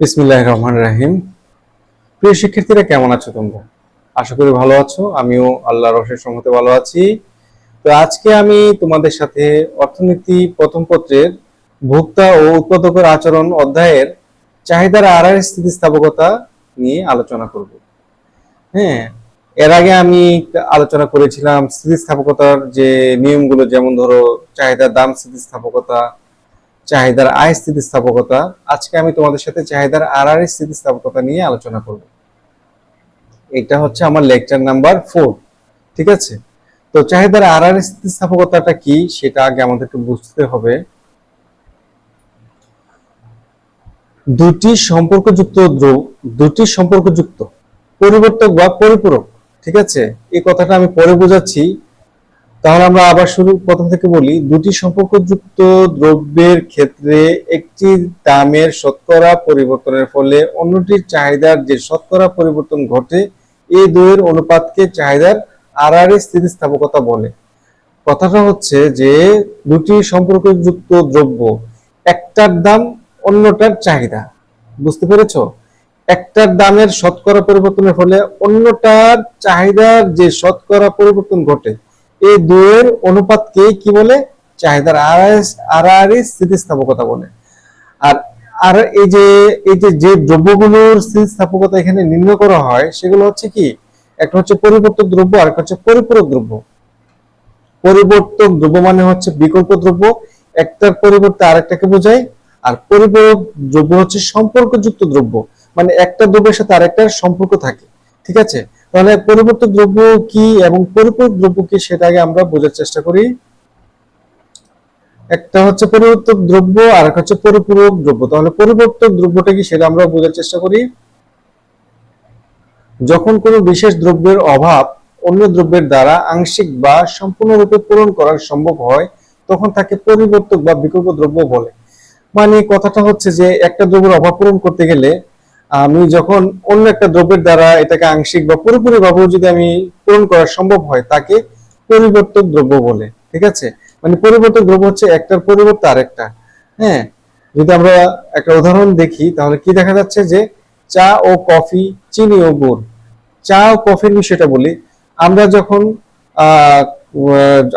বিসমিল্লাহ রহমান রাহিম। প্রিয় শিক্ষার্থীরা, কেমন আছো তোমরা? আশা করি ভালো আছো। আমিও আল্লাহর রসের সম্মতে ভালো আছি। তো আজকে আমি তোমাদের সাথে অর্থনীতি প্রথম পত্রের ভোক্তা ও উৎপাদকের আচরণ অধ্যায়ের চাহিদার আড়াই স্থিতিস্থাপকতা নিয়ে আলোচনা করব। হ্যাঁ এর আগে আমি আলোচনা করেছিলাম স্থিতিস্থাপকতার যে নিয়মগুলো, যেমন ধরো চাহিদার দাম স্থিতিস্থাপকতা চাহিদার আয় স্থিতিস্থাপকতা। আজকে আমি তোমাদের সাথে চাহিদার আর আর স্থিতিস্থাপকতা নিয়ে আলোচনা করব। এটা হচ্ছে আমার লেকচার নাম্বার ফোর ঠিক আছে? তো চাহিদার আর আর স্থিতিস্থাপকতাটা কি সেটা আগে আমাদেরকে বুঝতে হবে। দুটি সম্পর্কযুক্ত দুটি সম্পর্কযুক্ত, পরিবর্তক বা পরিপূরক, ঠিক আছে? এই কথাটা আমি পরে বোঝাচ্ছি। তাহলে আমরা আবার শুরু, প্রথম থেকে বলি, দুটি সম্পর্কযুক্ত দ্রব্যের ক্ষেত্রে একটি দামের শতকরা পরিবর্তনের ফলে অন্যটির চাহিদার যে শতকরা পরিবর্তন ঘটে, এই দুইয়ের অনুপাতকে চাহিদার আর স্থিতিস্থাপকতা বলে। কথাটা হচ্ছে যে, দুটি সম্পর্কযুক্ত দ্রব্য, একটার দাম অন্যটার চাহিদা। বুঝতে পেরেছ? একটার দামের শতকরা পরিবর্তনের ফলে অন্যটার চাহিদার যে শতকরা পরিবর্তন ঘটে এই দুয়ের অনুপাতকে কি বলে? চাহিদার আর আর স্থিতিস্থাপকতা বলে। আর আর এই যে এই যে যে দ্রব্যগুলোর স্থিতিস্থাপকতা এখানে নির্ণয় করা হয়, সেগুলো হচ্ছে কি? একটা হচ্ছে পরিবর্তক দ্রব্য আর একটা হচ্ছে পরিপূরক দ্রব্য। পরিবর্তক দ্রব্য মানে হচ্ছে বিকল্প দ্রব্য, একটার পরিবর্তে আরেকটাকে বোঝায় আর পরিপূরক দ্রব্য হচ্ছে সম্পর্কযুক্ত দ্রব্য মানে একটা দ্রব্যের সাথে আরেকটার সম্পর্ক থাকে। ঠিক আছে? তাহলে পরিবর্তক দ্রব্য কি এবং পরিপূরক দ্রব্য কি সেটা আগে আমরা বোঝার চেষ্টা করি। একটা হচ্ছে পরিবর্তক দ্রব্য আর একটা হচ্ছে পরিপূরক দ্রব্য। তাহলে পরিবর্তক দ্রব্যটা কি সেটা আমরা বোঝার চেষ্টা করি। যখন কোনো বিশেষ দ্রব্যের অভাব অন্য দ্রব্যের দ্বারা আংশিক বা সম্পূর্ণরূপে পূরণ করা সম্ভব হয়, তখন তাকে পরিবর্তক বা বিকল্প দ্রব্য বলে। মানে কথাটা হচ্ছে যে একটা দ্রব্যের অভাব পূরণ করতে গেলে আমি যখন অন্য একটা দ্রব্যের দ্বারা এটাকে আংশিক বা পুরোপুরি ভাবেও যদি আমি পূরণ করা সম্ভব হয়, তাকে পরিবর্তক দ্রব্য বলে, ঠিক আছে? মানে পরিবর্তক দ্রব্য হচ্ছে একটার পরিবর্তে আরেকটা হ্যাঁ? যদি আমরা একটা উদাহরণ দেখি, তাহলে কি দেখা যাচ্ছে যে চা ও কফি, চিনি ও গুড়, চা ও কফির বিষয়টা বলি, আমরা যখন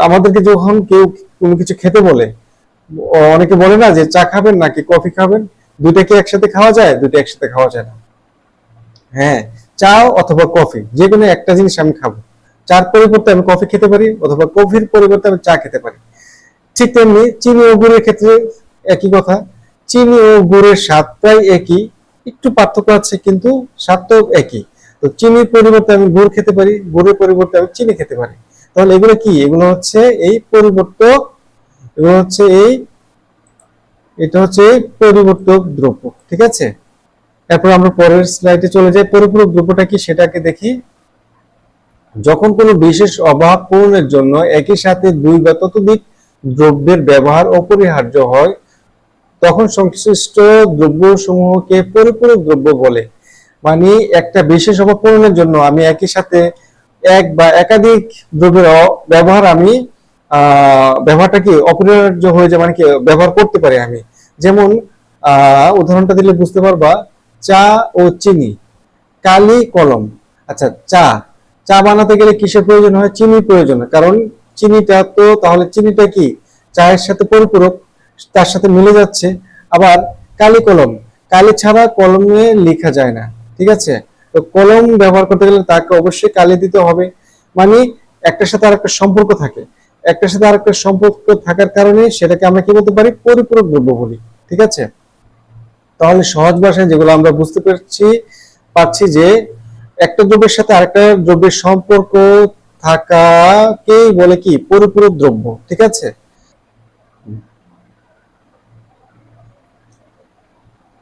আমাদেরকে যখন কেউ কোনো কিছু খেতে বলে অনেকে বলে না যে চা খাবেন নাকি কফি খাবেন? দুইটা কি একসাথে খাওয়া যায়? দুইটা একসাথে খাওয়া যায় না। হ্যাঁ চা অথবা কফি যে কোনো একটা জিনিস আমি খাব। চার পরিবর্তে আমি কফি খেতে পারি অথবা কফির পরিবর্তে আমি চা খেতে পারি। ঠিক তেমনি চিনি ও গুড়ের ক্ষেত্রে একই কথা। চিনি ও গুড়ের স্বাদ প্রায় একই, একটু পার্থক্য আছে কিন্তু স্বাদ তো একই। তো চিনির পরিবর্তে আমি গুড় খেতে পারি, গুড়ের পরিবর্তে আমি চিনি খেতে পারি। তাহলে এগুলো কি? এগুলো হচ্ছে এই পরিবর্তক, এগুলো হচ্ছে এই এটা হচ্ছে পরিবর্তক দ্রব্য, ঠিক আছে? এরপর আমরা পরের স্লাইডে চলে যাই। পরিপূরক দ্রব্যটা কি সেটাকে দেখি। যখন কোনো বিশেষ অভাব পূরণের জন্য একই সাথে দুই বা ততোধিক দ্রব্যের ব্যবহার অপরিহার্য হয়, তখন সংশ্লিষ্ট দ্রব্য সমূহকে পরিপূরক দ্রব্য বলে। মানে একটা বিশেষ অভাব পূরণের জন্য আমি একই সাথে এক বা একাধিক দ্রব্যের ব্যবহার আমি ব্যবহারটা কি অপরিহার্য হয়ে যায়? মানে কি ব্যবহার করতে পারি আমি? যেমন উদাহরণটা দিলে বুঝতে পারবা, চা ও চিনি, কালি কলম। আচ্ছা চা। চা বানাতে গেলে কিসের প্রয়োজন হয়? চিনির প্রয়োজন কারণ চিনিটা তো, তাহলে চিনিটা কি? চায়ের সাথে পরিপূরক, তার সাথে মিলে যাচ্ছে। আবার কালি কলম। কালি ছাড়া কলমে লেখা যায় না। ঠিক আছে? তো কলম ব্যবহার করতে গেলে তাকে অবশ্যই কালি দিতে হবে। মানে একটার সাথে আর একটা সম্পর্ক থাকে। একটার সাথে আরেকটা সম্পর্ক থাকার কারণে সেটাকে আমরা কি বলতে পারি? পরিপূরক দ্রব্য বলি, ঠিক আছে? তাহলে সহজ ভাষায় যেগুলো আমরা বুঝতে পারছি পাচ্ছি যে একটা দ্রব্যের সাথে আরেকটা দ্রব্যের সম্পর্ক থাকাকেই বলে কি? পরিপূরক দ্রব্য, ঠিক আছে?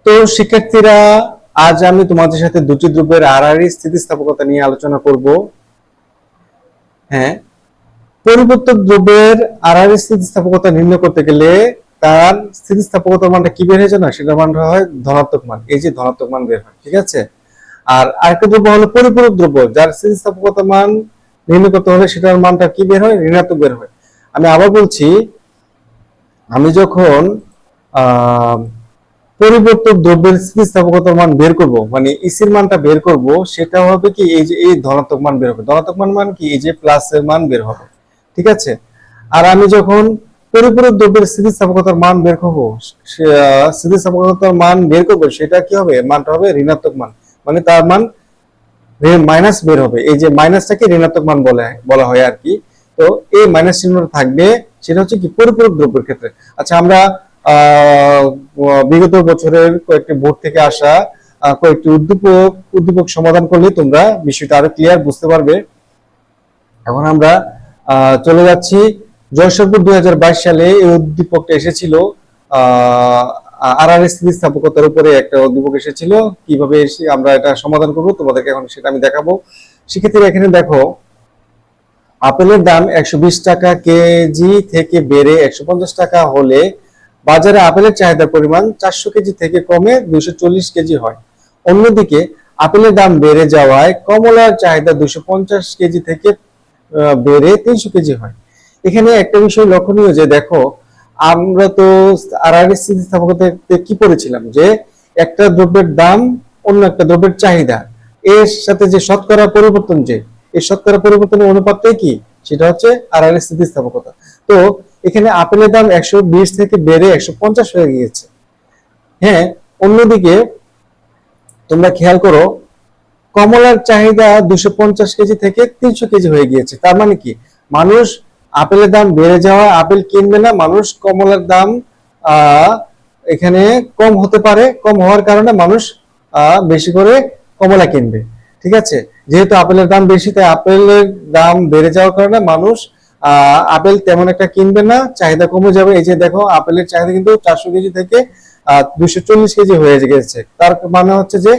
তো শিক্ষার্থীরা, আজ আমি তোমাদের সাথে দুটি দ্রব্যের আর আর স্থিতিস্থাপকতা নিয়ে আলোচনা করব। হ্যাঁ পরিবর্তক দ্রব্যের আর আর স্থিতিস্থাপকতা নির্ণয় করতে গেলে তার স্থিতিস্থাপকতার মানটা কি বের হয়েছে না, সেটার মানটা হয় ধনাত্মক মান। এই যে ধনাত্মক মান বের হয়, ঠিক আছে? আর আরেকটা দ্রব্য হলো পরিপূরক দ্রব্য, যার স্থিতিস্থাপকতা মান নির্ণয় করতে হলে সেটার মানটা কি বের হয়? ঋণাত্মক বের হয়। আমি আবার বলছি, আমি যখন পরিবর্তক দ্রব্যের স্থিতিস্থাপকতার মান বের করব মানে ইসির মানটা বের করব, সেটা হবে কি, এই যে, এই ধনাত্মক মান বের হবে। ধনাত্মক মান মান কি? এই যে প্লাস এর মান বের হবে। ঠিক আছে? আর আমি যখন পরিপূরক দ্রব্যের স্থিতিস্থাপকতার মান বের করব স্থিতিস্থাপকতার মান বের করব, সেটা কি হবে? মানটা হবে ঋণাত্মক মান। মানে তার মান মাইনাস বের হবে। এই যে মাইনাসটাকে ঋণাত্মক মান বলে, বলা হয় আর কি। তো এই মাইনাস চিহ্নটা থাকবে, সেটা হচ্ছে কি পরিপূরক দ্রব্যের ক্ষেত্রে। আচ্ছা আমরা বিগত বছরের কয়েকটি বোর্ড থেকে আসা কয়েকটি উদ্দীপক উদ্দীপক সমাধান করলে তোমরা বিষয়টা আরও ক্লিয়ার বুঝতে পারবে। এখন আমরা চলে যাচ্ছি। জয়সরপুর দুই সালে এই উদ্দীপকটা এসেছিল। আর আর স্থিতিস্থাপকতার উপরে একটা উদ্দীপক এসেছিল। কীভাবে এসে আমরা এটা সমাধান করব তোমাদেরকে এখন সেটা আমি দেখাবো। সেক্ষেত্রে এখানে দেখো, আপেলের দাম একশো বিশ টাকা কেজি থেকে বেড়ে একশো পঞ্চাশ টাকা হলে বাজারে আপেলের চাহিদার পরিমাণ চারশো কেজি থেকে কমে চল্লিশ কেজি হয়। অন্যদিকে আপেলের দাম বেড়ে যাওয়ায় কমলার চাহিদা দুশো কেজি থেকে বেড়ে তিনশো কেজি হয়। এখানে একটা বিষয় লক্ষণীয় যে দেখো, আমরা তো আর আর স্থিতিস্থাপকতাতে কি পড়েছিলাম যে একটা দ্রব্যের দাম অন্য একটা দ্রব্যের চাহিদা। এর সাথে যে শতকরা পরিবর্তন যে, এই শতকরা পরিবর্তনের অনুপাতটাই কি? সেটা হচ্ছে আর আর স্থিতিস্থাপকতা। তো এখানে আপেলের দাম একশো বিশ থেকে বেড়ে একশো পঞ্চাশ হয়ে গিয়েছে। হ্যাঁ অন্যদিকে তোমরা খেয়াল করো কমলার চাহিদা দুশো পঞ্চাশ কেজি থেকে তিনশো কেজি হয়ে গিয়েছে। তার মানে কি? মানুষ আপেলের দাম বেড়ে যাওয়া, আপেল কিনবে না, মানুষ কমলার দাম এখানে কম হতে পারে, কম হওয়ার কারণে মানুষ বেশি করে কমলা কিনবে। ঠিক আছে? যেহেতু আপেলের দাম বেশি, তাই আপেলের দাম বেড়ে যাওয়ার কারণে মানুষ আপেল তেমন একটা কিনবে না, চাহিদা কমে যাবে। এই যে দেখো, আপেলের চাহিদা কিন্তু চারশো কেজি থেকে দুশো চল্লিশ কেজি হয়ে গেছে তার মানে হচ্ছে যে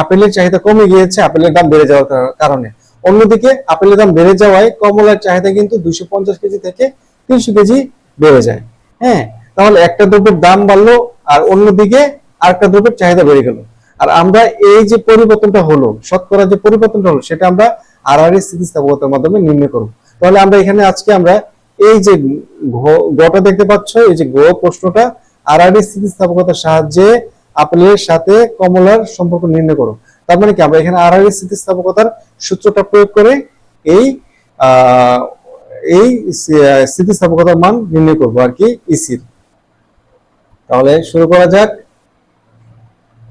আপেলের চাহিদা কমে গিয়েছে, আপেলের দাম বেড়ে যাওয়ার কারণে অন্যদিকে, আপেলের দাম বেড়ে যাওয়ায় কমলার চাহিদা কিন্তু দুইশো পঞ্চাশ কেজি থেকে তিনশো কেজি বেড়ে যায়। হ্যাঁ তাহলে একটা দ্রব্যের দাম বাড়লো আর অন্যদিকে আরেকটা দ্রব্যের চাহিদা বেড়ে গেল। আর আমরা এই যে পরিবর্তনটা হলো, শতকরা যে পরিবর্তনটা হলো, সেটা আমরা আর স্থিতিস্থাপকতার মাধ্যমে নির্ণয় করব। তাহলে আমরা এখানে আজকে আমরা এই যে গটা দেখতে পাচ্ছ, এই যে গ প্রশ্নটা আর স্থিতিস্থাপকতার সাহায্যে আপেলের সাথে কমলার সম্পর্ক নির্ণয় করো তার মানে কি? আমরা এখানে আর স্থিতিস্থাপকতার সূত্রটা প্রয়োগ করে এই এই স্থিতিস্থাপকতার মান নির্ণয় করব আর কি ইসির তাহলে শুরু করা যাক।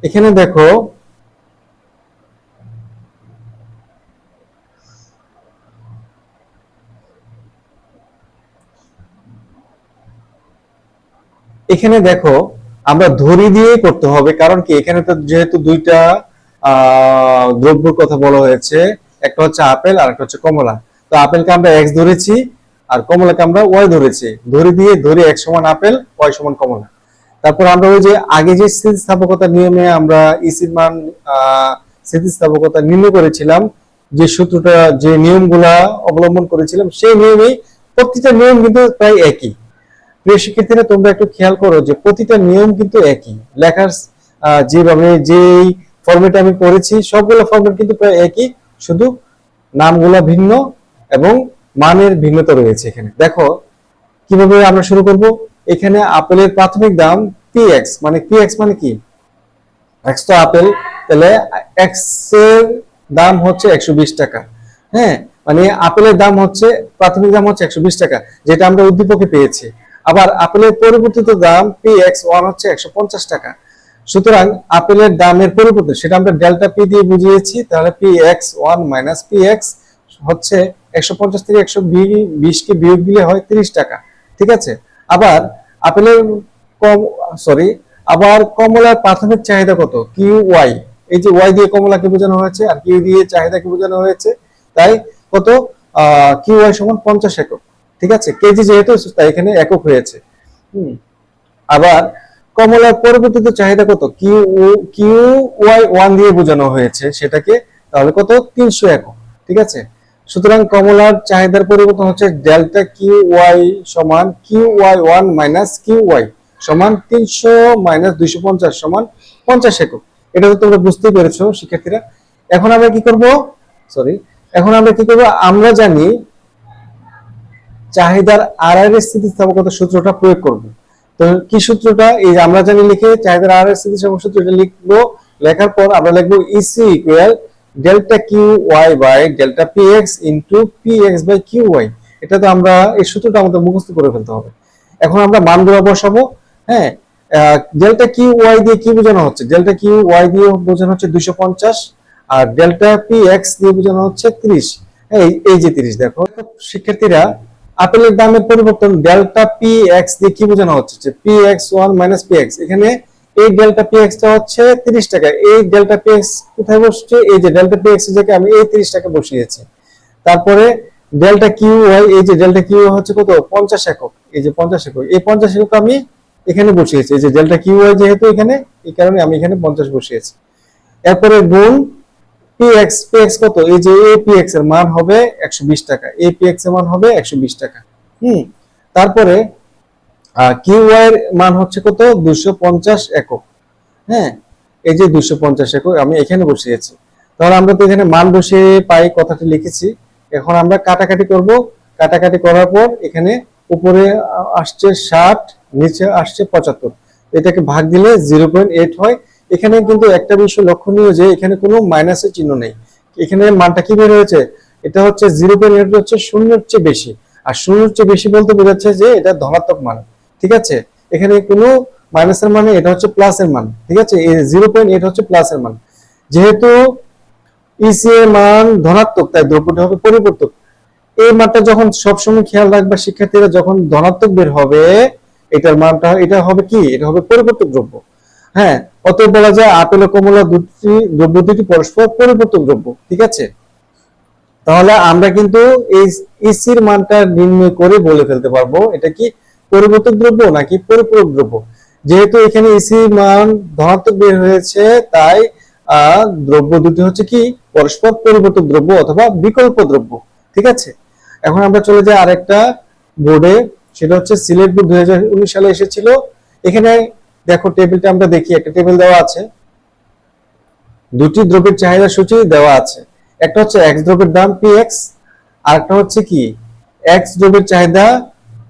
এখানে দেখো এখানে দেখো আমরা ধরি দিয়ে করতে হবে কারণ কি? এখানে তো যেহেতু দুইটা দ্রব্যর কথা বলা হয়েছে একটা হচ্ছে আপেল আর একটা হচ্ছে কমলা। তো আপেলকে আমরা এক্স ধরেছি আর কমলাকে আমরা ওয়াই ধরেছি। ধরি দিয়ে ধরি এক সমান আপেল ওয়াই সমান কমলা। তারপর আমরা ওই যে আগে যে স্থিতিস্থাপকতার নিয়মে আমরা ইসির মান আহ, স্থিতিস্থাপকতা নির্ণয় করেছিলাম যে সূত্রটা যে নিয়মগুলা অবলম্বন করেছিলাম সেই নিয়মেই প্রতিটা নিয়ম কিন্তু প্রায় একই। প্রিয় শিক্ষার্থীরা, তোমরা একটু খেয়াল করো যে প্রতিটা নিয়ম কিন্তু একই। লেখার যেভাবে যেই ফরম্যাটে আমি করেছি সবগুলো ফরম্যাট কিন্তু প্রায় একই, শুধু নামগুলা ভিন্ন এবং মানের ভিন্নতা রয়েছে এখানে। দেখো, কীভাবে আমরা শুরু করব? এখানে আপেলের প্রাথমিক দাম পি এক্স মানে পি এক্স মানে কি? এক্স তো আপেল, তাহলে এক্সের দাম হচ্ছে একশো বিশ টাকা। হ্যাঁ মানে আপেলের দাম হচ্ছে, প্রাথমিক দাম হচ্ছে একশো বিশ টাকা, যেটা আমরা উদ্দীপকে পেয়েছি। আবার আপেলের পরিবর্তিত দাম পি এক্স ওয়ান হচ্ছে একশো পঞ্চাশ টাকা। সুতরাং আপেলের দামের পরিবর্তন সেটা আমরা ডেল্টা পি দিয়ে বুঝিয়েছি, তাহলে P X one minus P X হচ্ছে একশো পঞ্চাশ থেকে একশো বিশ কে বিয়োগ দিলে হয় তিরিশ টাকা। ঠিক আছে? আবার আপেলের কম সরি আবার কমলার প্রাথমিক চাহিদা কত? কিউ ওয়াই এই যে ওয়াই দিয়ে কমলাকে বোঝানো হয়েছে আর কিউ দিয়ে চাহিদাকে বোঝানো হয়েছে। তাই কত? কিউ ওয়াই সমান পঞ্চাশ একক। ঠিক আছে? কেজি যেহেতু, তাই এখানে একক হয়েছে। আবার কমলার পরবর্তীতে চাহিদা কত? কিউ কিউ ওয়াই ওয়ান দিয়ে বোঝানো হয়েছে সেটাকে, তাহলে কত? তিনশো একক। ঠিক আছে? সুতরাং কমলার চাহিদার পরিবর্তন হচ্ছে ডেল্টা কিউ ওয়াই সমান Q Y one minus Q Y সমান তিনশো মাইনাস দুইশো পঞ্চাশ সমান পঞ্চাশ একক। এটা তো তোমরা বুঝতেই পেরেছ, শিক্ষার্থীরা। এখন আমরা কি করব? সরি এখন আমরা কি করব? আমরা জানি চাহিদার আর আর স্থিতিস্থাপকতা সূত্রটা প্রয়োগ করব। তো কি সূত্রটা? এই আমরা জানি লিখে চাহিদার আর এর স্থিতিস্থাপক সূত্রটা লিখব। লেখার পর আমরা লিখব EC equal delta Q Y by delta P X into P X by Q Y এটা তো আমরা এই সূত্রটা আমাদের মুখস্থ করে ফেলতে হবে। এখন আমরা মানগুলো বসাবো। হ্যাঁ ডেল্টা কিউ ওয়াই দিয়ে কি বোঝানো হচ্ছে? ডেল্টা কিউ ওয়াই দিয়ে বোঝানো হচ্ছে দুইশো পঞ্চাশ আর ডেল্টা পি এক্স দিয়ে বোঝানো হচ্ছে ত্রিশ। এই এই যে ত্রিশ, দেখো। শিক্ষার্থীরা আপেলের দামের পরিবর্তন ডেল্টা পি এক্স দিয়ে কি বোঝানো হচ্ছে? যে P X one minus P X এখানে এই ডেল্টা পি এক্সটা হচ্ছে তিরিশ টাকা। এই ডেল্টা পি এক্স কোথায় বসছে? এই যে ডেল্টা পি এক্স জায়গায় আমি এই তিরিশ টাকা বসিয়েছি। তারপরে ডেল্টা কিউ ওয়াই এই যে ডেল্টা কিউ হচ্ছে কত? পঞ্চাশ একক। এই যে পঞ্চাশ একক। এই পঞ্চাশ একক আমি এখানে বসিয়েছি। এই যে ডেল্টা কিউ ওয়াই যেহেতু এখানে, এই কারণে আমি এখানে পঞ্চাশ বসিয়েছি। এরপরে গুণ পিএক্স পিএক্স কত? এই যে এ পিএক্স এর মান হবে একশো বিশ টাকা। এ পিএক্স এর মান হবে একশো বিশ টাকা। হুম? তারপরে কিউ এর মান হচ্ছে কত? দুশো পঞ্চাশ একক। হ্যাঁ? এই যে দুশো পঞ্চাশ একক, আমি এখানে বসিয়েছি তাহলে আমরা তো এখানে মান বসিয়ে পাই কথাটি লিখেছি। এখন আমরা কাটাকাটি করব। কাটাকাটি করার পর এখানে উপরে আসছে ষাট, নিচে আসছে পঁচাত্তর। এটাকে ভাগ দিলে জিরো পয়েন্ট এইট হয়। এখানে কিন্তু একটা বিষয় লক্ষণীয় যে এখানে কোনো মাইনাসের চিহ্ন নেই। এখানে মানটা কি বের হয়েছে? এটা হচ্ছে জিরো পয়েন্ট হচ্ছে শূন্যের চেয়ে বেশি। আর শূন্যের চেয়ে বেশি বলতে বোঝাচ্ছে যে এটা ধনাত্মক মান, ঠিক আছে? এখানে কোনো মাইনাসের মানে এটা হচ্ছে প্লাসের মান, ঠিক আছে? জিরো পয়েন্ট এইট হচ্ছে প্লাসের মান। যেহেতু ইসি এর মান ধনাত্মক, তাই দ্রব্যটি হবে পরিবর্তক। এই মানটা যখন সবসময় খেয়াল রাখবা শিক্ষার্থীরা, যখন ধনাত্মক বের হবে, এটার মানটা, এটা হবে কি? এটা হবে পরিবর্তক দ্রব্য। হ্যাঁ অতএব বলা যায় আপেল ও কমলা দুটি দ্রব্য দুটি পরস্পর পরিবর্তক দ্রব্য, ঠিক আছে? তাহলে আমরা কিন্তু এই ইসির মানটা নির্ণয় করে বলে ফেলতে পারব, এটা কি পরিবর্তক দ্রব্য নাকি পরিপূরক দ্রব্য? যেহেতু এখানে ইসি মান ধনাত্মক বের হয়েছে, তাই দ্রব্য দুটি হচ্ছে কি পরস্পর পরিবর্তক দ্রব্য অথবা বিকল্প দ্রব্য, ঠিক আছে? এখন আমরা চলে যাই আরেকটা বোর্ডে সেটা হচ্ছে সিলেট বোর্ড দুই হাজার উনিশ সালে এসেছিল। এখানে দেখো, টেবিলটা আমরা দেখি, একটা টেবিল দেওয়া আছে। দুটি দ্রব্যের চাহিদা সূচি দেওয়া আছে। একটা হচ্ছে এক্স দ্রব্যের দাম পি এক্স আরেকটা হচ্ছে কি? এক্স দ্রব্যের চাহিদা,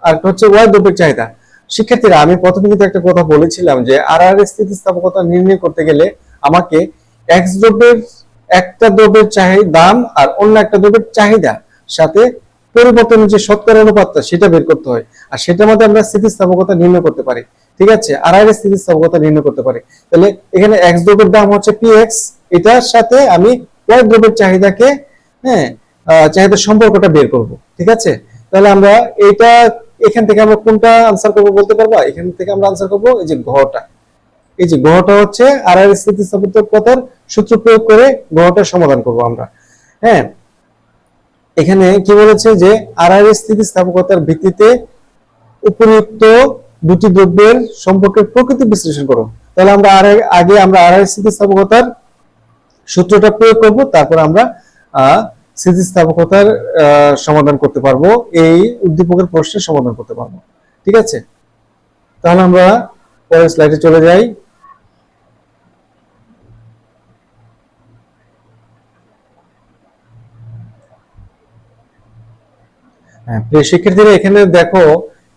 আরেকটা হচ্ছে ওয়াই দ্রব্যের চাহিদা। শিক্ষার্থীরা, আমি প্রথমে কিন্তু একটা কথা বলেছিলাম যে আর আর স্থিতিস্থাপকতা নির্ণয় করতে গেলে আমাকে এক্স দ্রব্যের একটা দ্রব্যের চাহিদা দাম আর অন্য একটা দ্রব্যের চাহিদা সাথে পরিবর্তনের যে শতকরা অনুপাতটা, সেটা বের করতে হয়। আর সেটার মধ্যে আমরা স্থিতিস্থাপকতা নির্ণয় করতে পারি। ঠিক আছে? আর আর স্থিতিস্থাপকতা নির্ণয় করতে পারি। তাহলে এখানে এক্স দ্রব্যের দাম হচ্ছে পি এক্স এটার সাথে আমি ওয়াই দ্রব্যের চাহিদাকে হ্যাঁ চাহিদার সম্পর্কটা বের করব। ঠিক আছে? তাহলে আমরা এটা, এখান থেকে আমরা কোনটা আনসার করব বলতে পারবা? এখান থেকে আমরা আনসার করব এই যে ঘটা। এই যে গ্রহটা হচ্ছে আর আর স্থিতিস্থাপকতার সূত্র প্রয়োগ করে গ্রহটার সমাধান করব আমরা। হ্যাঁ? এখানে কি বলেছে যে, আর আর স্থিতিস্থাপকতার ভিত্তিতে উপযুক্ত দুটি দ্রব্যের সম্পর্কের প্রকৃতি বিশ্লেষণ করো। তাহলে আমরা আর, আগে আমরা আর স্থিতিস্থাপকতার সূত্রটা প্রয়োগ করব, তারপর আমরা স্থিতিস্থাপকতার সমাধান করতে পারব, এই উদ্দীপকের প্রশ্নের সমাধান করতে পারব। ঠিক আছে? তাহলে আমরা পরের স্লাইডে চলে যাই। হ্যাঁ শিক্ষার্থীরা, এখানে দেখো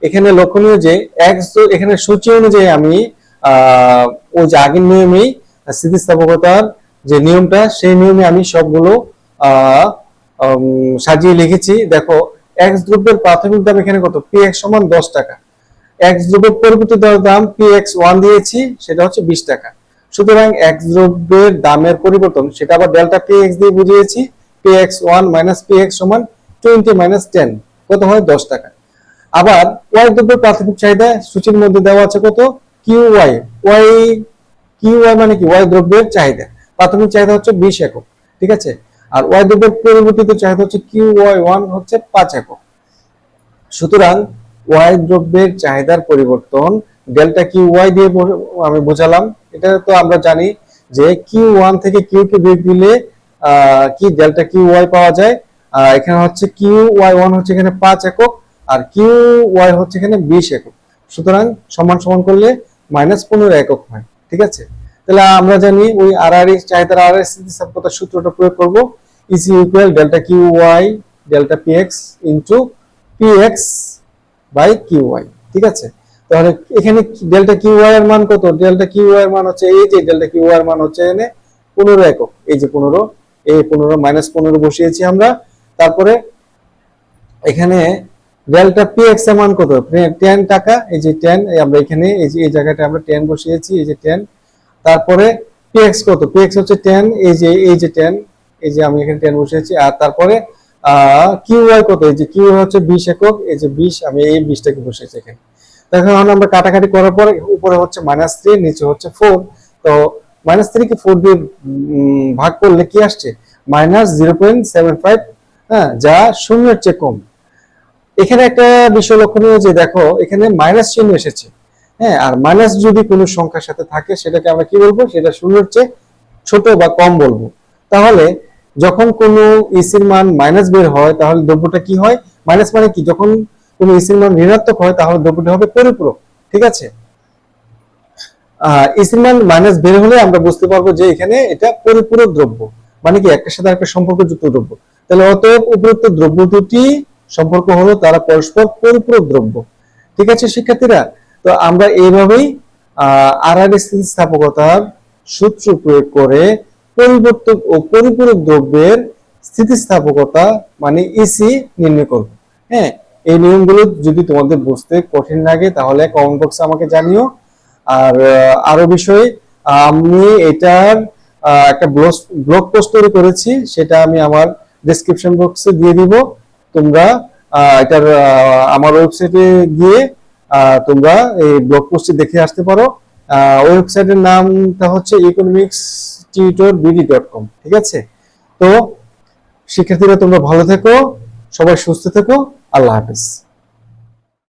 এখানে লক্ষণীয় যে এক্স এখানে সূচি অনুযায়ী আমি আহ, ওই যে আগের নিয়মেই স্থিতিস্থাপকতার যে নিয়মটা সেই নিয়মে আমি সবগুলো সাজিয়ে লিখেছি। দেখো এক্স দ্রব্যের প্রাথমিক দাম এখানে কত? পি এক্স সমান দশ টাকা। এক্স দ্রব্যের পরবর্তী দর- দাম পি এক্স ওয়ান দিয়েছি সেটা হচ্ছে বিশ টাকা। সুতরাং এক্স দ্রব্যের দামের পরিবর্তন সেটা আবার ডেল্টা পি এক্স দিয়ে বুঝিয়েছি P X one minus P X সমান টোয়েন্টি মাইনাস টেন কত হয়? দশ টাকা। আবার ওয়াই দ্রব্যের প্রাথমিক চাহিদা সূচির মধ্যে দেওয়া আছে কত? Q Y Y Q Y মানে কি? ওয়াই দ্রব্যের চাহিদা। প্রাথমিক চাহিদা হচ্ছে বিশ একক, ঠিক আছে? আর ওয়াই দ্রব্যের পরিবর্তিত চাহিদা হচ্ছে কিউ ওয়াই ওয়ান হচ্ছে পাঁচ একক। সুতরাং ওয়াই দ্রব্যের চাহিদার পরিবর্তন ডেল্টা কিউ ওয়াই দিয়ে আমি বোঝালাম। এটা তো আমরা জানি যে কিউ ওয়ান থেকে কিউ কে বিয়োগ দিলে কি ডেল্টা কিউ ওয়াই পাওয়া যায়? এখানে হচ্ছে কিউ ওয়াই ওয়ান হচ্ছে এখানে পাঁচ একক। আর কিউ ওয়াই হচ্ছে এখানে বিশ একক। সুতরাং সমান সমান করলে মাইনাস পনেরো একক হয়, ঠিক আছে? তাহলে আমরা জানি ওই আর আর এস চাহিদার আর আর স্থিতিস্থাপকতার সূত্রটা প্রয়োগ করব। EC equal delta Q Y delta P X into P X by Q Y ঠিক আছে? তাহলে এখানে ডেল্টা কিউ ওয়াই এর মান কত? ডেল্টা কিউ ওয়াই এর মান হচ্ছে এই যে ডেল্টা কিউ ওয়াই এর মান হচ্ছে এখানে পনেরো একক। এই যে পনেরো, এই পনেরো মাইনাস পনেরো বসিয়েছি আমরা। তারপরে এখানে ডেল্টা পি এক্সের মান কত? টেন টাকা, এই যে টেন আমরা এখানে, এই যে, এই জায়গাটা আমরা টেন বসিয়েছি, এই যে টেন তারপরে পি এক্স কত? পি এক্স হচ্ছে টেন এই যে এই যে টেন এই যে আমি এখানে টেন বসিয়েছি। আর তারপরে কিউ ওয়াই কত? এই যে কিউ হচ্ছে বিশ একক, এই যে বিশ, আমি এই বিশটাকে বসিয়েছি এখানে। এখন আমরা কাটাকাটি করার পরে, উপরে হচ্ছে মাইনাস থ্রি নিচে হচ্ছে ফোর তো মাইনাস থ্রি কে ফোর দিয়ে ভাগ করলে কি আসছে? Minus zero point seven five হ্যাঁ যা শূন্যের চেয়ে কম। এখানে একটা বিষয় লক্ষণীয় যে দেখো, এখানে মাইনাস চিহ্ন এসেছে। হ্যাঁ আর মাইনাস যদি কোনো সংখ্যার সাথে থাকে, সেটাকে আমরা কি বলব? সেটা শূন্যের চেয়ে ছোট বা কম বলব। তাহলে যখন কোনো ইসির মান মাইনাস বের হয়, তাহলে দ্রব্যটা কি হয়? মাইনাস মানে কি? যখন কোনো ইসির মান ঋণাত্মক হয়, তাহলে দ্রব্যটা হবে পরিপূরক। ঠিক আছে? ইসির মান মাইনাস বের হলে আমরা বুঝতে পারব যে এখানে এটা পরিপূরক দ্রব্য। মানে কি? একটার সাথে একটা সম্পর্কযুক্ত দ্রব্য। তাহলে অতএব উপরোক্ত দ্রব্য দুটি সম্পর্ক হলো তারা পরস্পর পরিপূরক দ্রব্য। ঠিক আছে, শিক্ষার্থীরা? তো আমরা এইভাবেই আর আর স্থিতিস্থাপকতার সূত্র প্রয়োগ করে পরিবর্তক ও পরিপূরক দ্রব্যের স্থিতিস্থাপকতা মানে ইসি নির্ণয় করব। হ্যাঁ এই নিয়মগুলো যদি তোমাদের বুঝতে কঠিন লাগে, তাহলে কমেন্ট বক্সে আমাকে জানিও। আর আরও বিষয়, আমি এটার একটা ব্লগ পোস্ট তৈরি করেছি, সেটা আমি আমার ডেসক্রিপশন বক্সে দিয়ে দিব। তোমরা এটার আমার ওয়েবসাইটে গিয়ে তোমরা এই ব্লগ পোস্টটি দেখে আসতে পারো। ওয়েবসাইটের নামটা হচ্ছে economics tutor BD dot com ঠিক আছে? তো, শিক্ষার্থীরা তোমরা ভালো থেকো, সবাই সুস্থ থেকো, আল্লাহ হাফেজ।